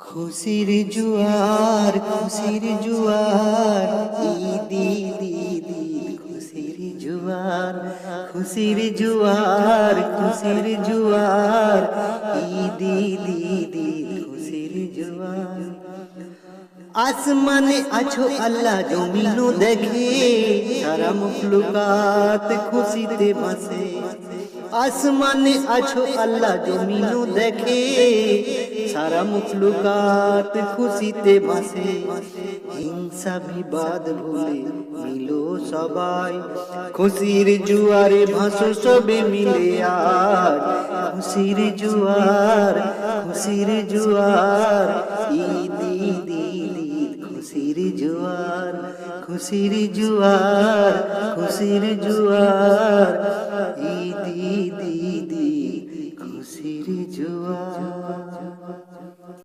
খুশির জুয়ার খুশির জুয়ার দিদি দিদি খুশির জুয়ার খুশির জুয়ার খুশির জুয়ার দিদি ঈদ আসমানে আছো আল্লাহ জমিনও দেখে সারা মুখলুকাত খুশিতে ভাসে আসমানে আছো আল্লাহ জমিনও দেখে সারা মুখলুকাত খুশিতে ভাসে হিংসা বিবাদ ভুলে মিলো সবাই খুশির জুয়ারে ভাসো সবে মিলে আর খুশির জুয়ার খুশির জুয়ার খুশির জুয়ার খুশির জুয়ার খুশির জুয়ার। দিদি দিদি খুশির